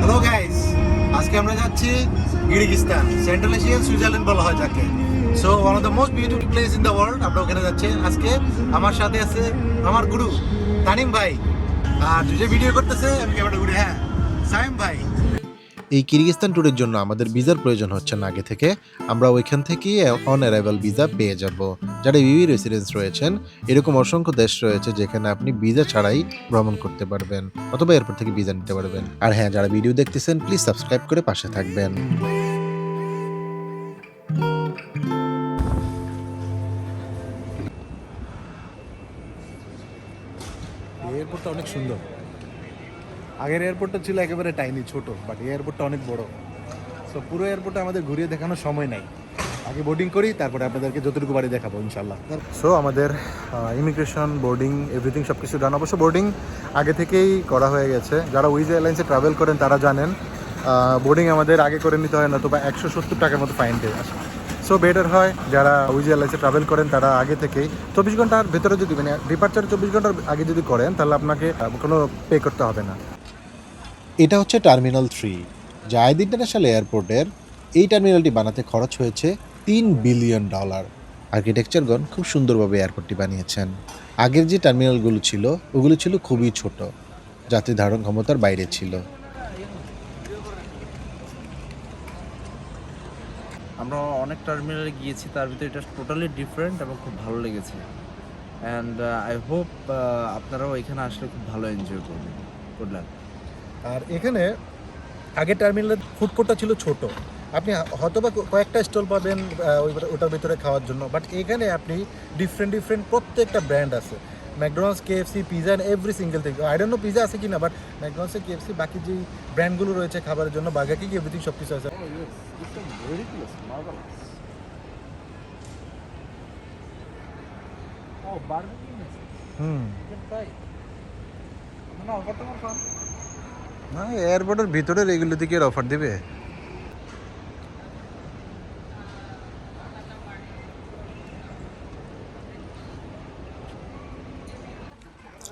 Hello guys আজকে আমরা যাচ্ছি গিরিগিস্তান সেন্ট্রাল এশিয়ান সুইজারল্যান্ড বলা হয় যাকে। So one of the most beautiful place in the world আমরা ওখানে যাচ্ছি আজকে। আমার সাথে আছে আমার গুরু, তানিম ভাই। আর যে ভিডিও করতেছে, আমি ক্যামেরা ঘুরে হ্যাঁ সাইম ভাই। এই কিরগিস্তান ট্যুরের জন্য আমাদের ভিসার প্রয়োজন হচ্ছে না আগে থেকে, আমরা ওইখান থেকেই অন অ্যারাইভাল ভিসা পেয়ে যাব। যারা ইউই রেসিডেন্স রয়েছেন, এরকম অসংখ্য দেশ রয়েছে যেখানে আপনি ভিসা ছাড়াই ভ্রমণ করতে পারবেন, অথবা এরপর থেকে ভিসা নিতে পারবেন। আর হ্যাঁ যারা ভিডিও দেখতেছেন প্লিজ সাবস্ক্রাইব করে পাশে থাকবেন। এয়ারপোর্টটা অনেক সুন্দর। আগের এয়ারপোর্টটা ছিল একেবারে টাইনি ছোট বাট এয়ারপোর্টটা অনেক বড়। সো পুরো এয়ারপোর্টে আমাদের ঘুরিয়ে দেখানোর সময় নাই। আগে বোর্ডিং করি, তারপরে আপনাদেরকে যতটুকু বাড়ি দেখাবো ইনশাল্লাহ সো আমাদের ইমিগ্রেশন বোর্ডিং এভরিথিং সব কিছু ডান অবশ্য বোর্ডিং আগে থেকেই করা হয়ে গেছে। যারা উইজ এয়ারলাইন্সে ট্রাভেল করেন, তারা জানেন বোর্ডিং আমাদের আগে করে নিতে হয় না তো বা একশো সত্তর টাকার মতো ফাইন দিয়ে। আসে সো বেটার হয় যারা উইজ এয়ারলাইন্সে ট্রাভেল করেন, তারা আগে থেকেই চব্বিশ ঘণ্টার ভেতরে যদি মানে ডিপার্চার চব্বিশ ঘণ্টার আগে যদি করেন, তাহলে আপনাকে কোনো পে করতে হবে না। এটা হচ্ছে টার্মিনাল থ্রি। জায়দ ইন্টারন্যাশনাল এয়ারপোর্টের এই টার্মিনালটি বানাতে খরচ হয়েছে তিন বিলিয়ন ডলার। আর্কিটেকচারগণ খুব সুন্দরভাবে এয়ারপোর্টটি বানিয়েছেন। আগের যে টার্মিনালগুলো ছিল, ওগুলো ছিল খুবই ছোট যাত্রী ধারণ ক্ষমতার বাইরে ছিল। আমরা অনেক টার্মিনালে গিয়েছি, তার ভিতরে এটা টোটালি ডিফারেন্ট এবং খুব ভালো লেগেছে। অ্যান্ড আই হোপ আপনারাও এখানে আসলে খুব ভালো এনজয় করবেন। গুড লাক আর এখানে আগের টার্মিনালের ফুড কোর্টটা ছিল ছোট। আপনি হয়তো বা কয়েকটা স্টল পাবেন ওটার ভিতরে খাওয়ার জন্য। বাট এখানে আপনি ডিফারেন্ট ডিফারেন্ট প্রত্যেকটা ব্র্যান্ড আছে। McDonald's KFC pizza and every single thing I don't know pizza আছে কি না বাট ম্যাকডোনাল্ডসে কেএফসি বাকি যে ব্র্যান্ডগুলো রয়েছে খাবারের জন্য বাঘা কি এভরিথিং সব কিছু আছে হুম। না এয়ারপোর্টের ভিতরের এগুলো থেকে অফার দিবে।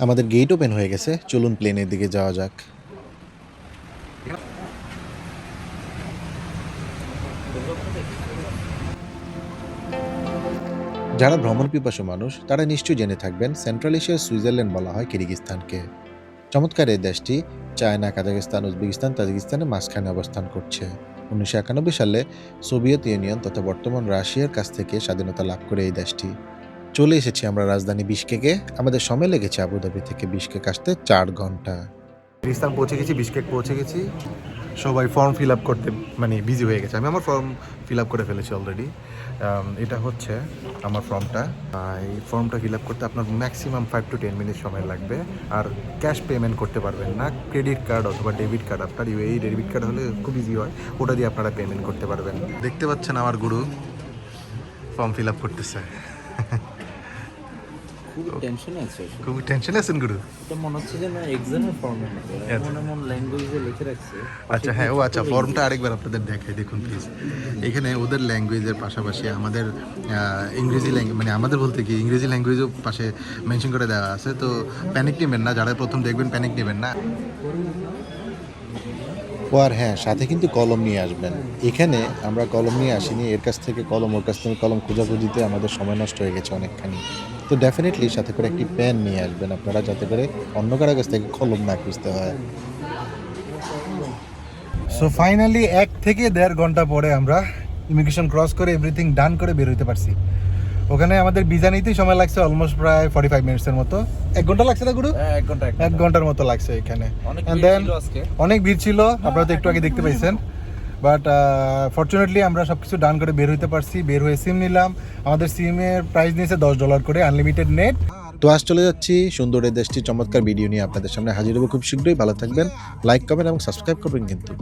আমাদের গেট ওপেন হয়ে গেছে, চলুন প্লেনের দিকে যাওয়া যাক। যারা ভ্রমণ পিপাসু মানুষ, তারা নিশ্চয়ই জেনে থাকবেন সেন্ট্রাল এশিয়ার সুইজারল্যান্ড বলা হয় কিরগিস্তানকে চমৎকার এই দেশটি, চায়না কাজাকিস্তান উজবেকিস্তান, তাজিকিস্তানের মাঝখানে অবস্থান করছে। উনিশশো একানব্বই সালে সোভিয়েত ইউনিয়ন তথা বর্তমান রাশিয়ার কাছ থেকে স্বাধীনতা লাভ করে এই দেশটি। চলে এসেছি আমরা রাজধানী বিশকেকে। আমাদের সময় লেগেছে আবুধাবি থেকে বিশকেক আসতে চার ঘণ্টা। কিরগিস্তান পৌঁছে গেছি, বিশকেক পৌঁছে গেছি। সবাই ফর্ম ফিল আপ করতে মানে বিজি হয়ে গেছে। আমি আমার ফর্ম ফিল আপ করে ফেলেছি অলরেডি এটা হচ্ছে আমার ফর্মটা এই ফর্মটা ফিল আপ করতে আপনার maximum five to ten minute সময় লাগবে। আর ক্যাশ পেমেন্ট করতে পারবেন না। ক্রেডিট কার্ড অথবা ডেবিট কার্ড আপনার, এই ডেবিট কার্ড হলে খুব ইজি হয়। ওটা দিয়ে আপনারা পেমেন্ট করতে পারবেন। দেখতে পাচ্ছেন আমার গুরু ফর্ম ফিল আপ করতেছে। খুব টেনশন আছে খুব টেনশন আছেন গুরু? এটা মনে হচ্ছে যে না এক্সামের ফর্মে এমন এমন ল্যাঙ্গুয়েজে লিখে রাখছে। আচ্ছা হ্যাঁ ও আচ্ছা ফর্মটা আরেকবার আপনাদের দেখাই দেখুন প্লিজ এখানে ওদের ল্যাঙ্গুয়েজের পাশাপাশি আমাদের ইংরেজি ল্যাঙ্গুয়েজ মানে আমাদের বলতে কি ইংরেজি ল্যাঙ্গুয়েজও পাশে মেনশন করে দেওয়া আছে। তো প্যানিক নেবেন না যারা প্রথম দেখবেন প্যানিক নেবেন না। ও আর হ্যাঁ সাথে কিন্তু কলম নিয়ে আসবেন। এখানে আমরা কলম নিয়ে আসিনি এর কাছ থেকে কলম ওর কাছ থেকে কলম খোঁজাখুঁজিতে আমাদের সময় নষ্ট হয়ে গেছে অনেকখানি। তো ডেফিনেটলি সাথে করে একটি পেন নিয়ে আসবেন আপনারা যাতে করে অন্য কারও কাছ থেকে কলম না খুঁজতে হয়। সো ফাইনালি এক থেকে দেড় ঘণ্টা পরে আমরা ইমিগ্রেশন ক্রস করে এভরিথিং ডান করে বের হইতে পারছি। ওখানে আমাদের ভিসা নিতেই সময় লাগছে অলমোস্ট প্রায় ফর্টি ফাইভ মিনিটসের মতো। এক ঘণ্টা লাগছে না গুরু? হ্যাঁ, এক ঘণ্টা এক ঘণ্টার মতো লাগছে এখানে। অনেক ভিড় ছিল অনেক ভিড় ছিল আপনারা তো একটু আগে দেখতে পাইছেন। বাট ফর্চুনেটলি আমরা সব কিছু ডান করে বের হইতে পারছি বের হয়ে সিম নিলাম। আমাদের সিমের প্রাইস নিয়েছে দশ ডলার করে আনলিমিটেড নেট তো আজ চলে যাচ্ছি সুন্দর এই দেশটি চমৎকার ভিডিও নিয়ে আপনাদের সামনে হাজির হব খুব শীঘ্রই। ভালো থাকবেন লাইক কমেন্ট এবং সাবস্ক্রাইব করবেন কিন্তু।